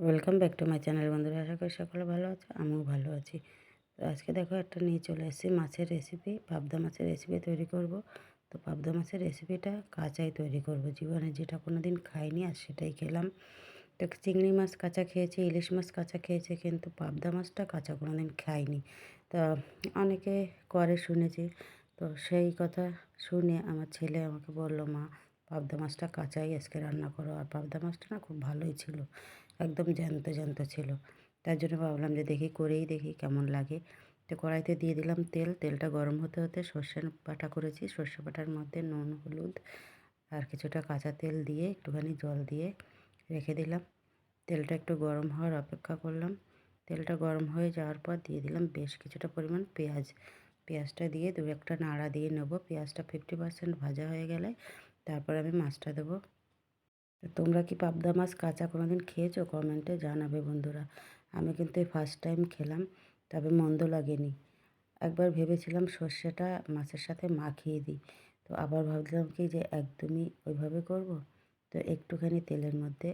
Welcome back to my channel বন্ধুরা। আশা করি সকলে ভালো আছে, আমিও ভালো আছি। তো আজকে দেখো, একটা নিয়ে চলে এসেছি মাছের রেসিপি পাবদা মাছের রেসিপি তৈরি করব। তো পাবদা মাছের রেসিপিটা কাঁচাই তৈরি করব। জীবনে যেটা কোনো দিন খাইনি আর সেটাই খেলাম। তো চিংড়ি মাছ কাঁচা খেয়েছি, ইলিশ মাছ কাঁচা খেয়েছে, কিন্তু পাবদা মাছটা কাঁচা কোনো দিন খাইনি। তা অনেকে করে শুনেছি, তো সেই কথা শুনে আমার ছেলে আমাকে বলল, মা, পাবদা মাছটা কাঁচাই আজকে রান্না করো। আর পাবদা মাছটা না খুব ভালোই ছিল। একদম জ্যান্ত জ্যান্ত ছিল। তার জন্য ভাবলাম যে দেখি করেই দেখি কেমন লাগে। তো কড়াইতে দিয়ে দিলাম তেল। তেলটা গরম হতে হতে সর্ষে বাটা করেছি। সর্ষে বাটার মধ্যে নুন, হলুদ আর কিছুটা কাঁচা তেল দিয়ে একটুখানি জল দিয়ে রেখে দিলাম। তেলটা একটু গরম হওয়ার অপেক্ষা করলাম। তেলটা গরম হয়ে যাওয়ার পর দিয়ে দিলাম বেশ কিছুটা পরিমাণ পেঁয়াজ। পেঁয়াজটা দিয়ে দু একটা নাড়া দিয়ে নেব। পেঁয়াজটা ফিফটি পার্সেন্ট ভাজা হয়ে গেলে তারপর আমি মাছটা দেবো। তোমরা কি পাবদা মাছ কাঁচা কোনো দিন খেয়েছো? কমেন্টে জানাবে বন্ধুরা। আমি কিন্তু এই ফার্স্ট টাইম খেলাম, তবে মন্দ লাগেনি। একবার ভেবেছিলাম সর্ষেটা মাছের সাথে মাখিয়ে দিই। তো আবার ভাবলাম কি যে একদমই ওইভাবে করব? তো একটুখানি তেলের মধ্যে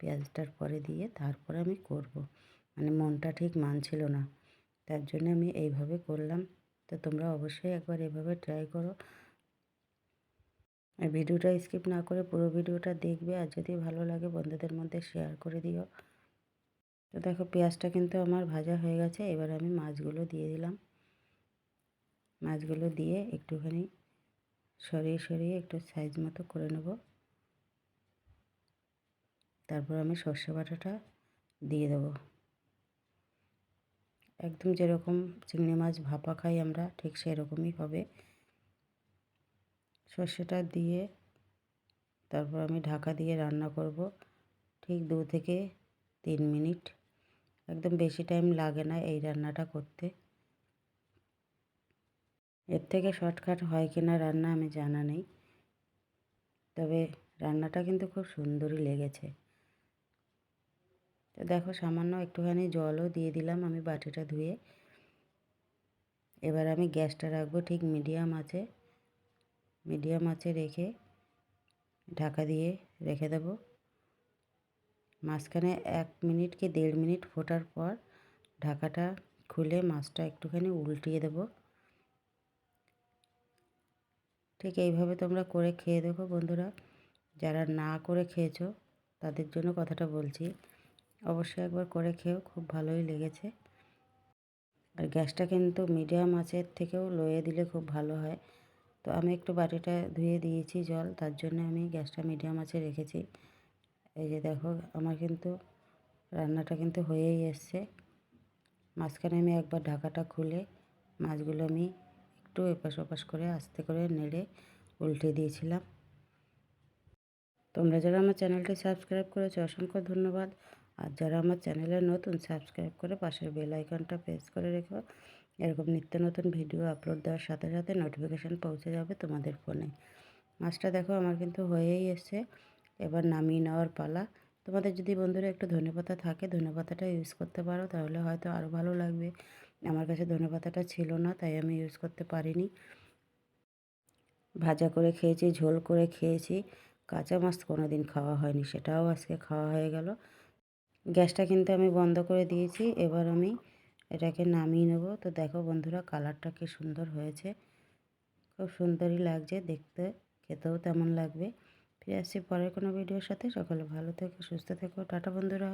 পেঁয়াজটার পরে দিয়ে তারপরে আমি করব। মানে মনটা ঠিক মানছিল না। তার জন্য আমি এইভাবে করলাম। তো তোমরা অবশ্যই একবার এভাবে ট্রাই করো। আর ভিডিওটা স্কিপ না করে পুরো ভিডিওটা দেখবে আর যদি ভালো লাগে বন্ধুদের মধ্যে শেয়ার করে দিও। তো দেখো পেঁয়াজটা কিন্তু আমার ভাজা হয়ে গেছে, এবার আমি মাছগুলো দিয়ে দিলাম। মাছগুলো দিয়ে একটুখানি সরিয়ে সরিয়ে একটু সাইজ মতো করে নেব। তারপর আমি সর্ষে বাটাটা দিয়ে দেবো। একদম যেরকম চিংড়ি মাছ ভাপা খাই আমরা, ঠিক সেরকমই হবে। সর্ষেটা দিয়ে তারপর আমি ঢাকা দিয়ে রান্না করব। ঠিক দু থেকে তিন মিনিট। একদম বেশি টাইম লাগে না এই রান্নাটা করতে। এর থেকে শর্টকাট হয় কি না রান্না আমি জানা নেই। তবে রান্নাটা কিন্তু খুব সুন্দরই লেগেছে। তো দেখো সামান্য একটুখানি জলও দিয়ে দিলাম আমি বাটিটা ধুয়ে। এবার আমি গ্যাসটা রাখব ঠিক মিডিয়াম আছে। মিডিয়াম আঁচে রেখে ঢাকা দিয়ে রেখে দেব। মাঝখানে এক মিনিট কি দেড় মিনিট ফোটার পর ঢাকাটা খুলে মাছটা একটুখানি উল্টিয়ে দেব। ঠিক এইভাবে তোমরা করে খেয়ে দেখো বন্ধুরা। যারা না করে খেয়েছো তাদের জন্য কথাটা বলছি। অবশ্যই একবার করে খেয়েও খুব ভালোই লেগেছে। আর গ্যাসটা কিন্তু মিডিয়াম আঁচের থেকেও লয়ে দিলে খুব ভালো হয়। তো আমি একটু বাটিটা ধুয়ে দিয়েছি জল, তার জন্য আমি গ্যাসটা মিডিয়াম আছে রেখেছি। এই যে দেখো, আমার কিন্তু রান্নাটা কিন্তু হয়েই এসছে। মাঝখানে আমি একবার ঢাকাটা খুলে মাছগুলো আমি একটু এপাশ ওপাশ করে আস্তে করে নেড়ে উল্টে দিয়েছিলাম। তোমরা যারা আমার চ্যানেলটি সাবস্ক্রাইব করেছ, অসংখ্য ধন্যবাদ। আর যারা আমার চ্যানেলে নতুন, সাবস্ক্রাইব করে পাশের বেল আইকনটা প্রেস করে রেখো। এরকম নিত্য নতুন ভিডিও আপলোড দেওয়ার সাথে সাথে নোটিফিকেশান পৌঁছে যাবে তোমাদের ফোনে মাছটা দেখো আমার কিন্তু হয়েই এসছে, এবার নামিয়ে নেওয়ার পালা। তোমাদের যদি বন্ধুরা একটু ধনেপাতা থাকে, ধনেপাতাটা ইউজ করতে পারো, তাহলে হয়তো আরও ভালো লাগবে। আমার কাছে ধনেপাতাটা ছিল না, তাই আমি ইউজ করতে পারিনি। ভাজা করে খেয়েছি, ঝোল করে খেয়েছি, কাঁচা মাছ কোনো দিন খাওয়া হয়নি, সেটাও আজকে খাওয়া হয়ে গেল। গ্যাসটা কিন্তু আমি বন্ধ করে দিয়েছি, এবার আমি এটাকে নামিয়ে নেব। তো দেখো বন্ধুরা, কালারটা কী সুন্দর হয়েছে। খুব সুন্দরই লাগছে, দেখতে, খেতেও তেমন লাগবে। ফিরে আসছি পরের কোনো ভিডিওর সাথে। সকলে ভালো থেকো, সুস্থ থেকো। টাটা বন্ধুরা।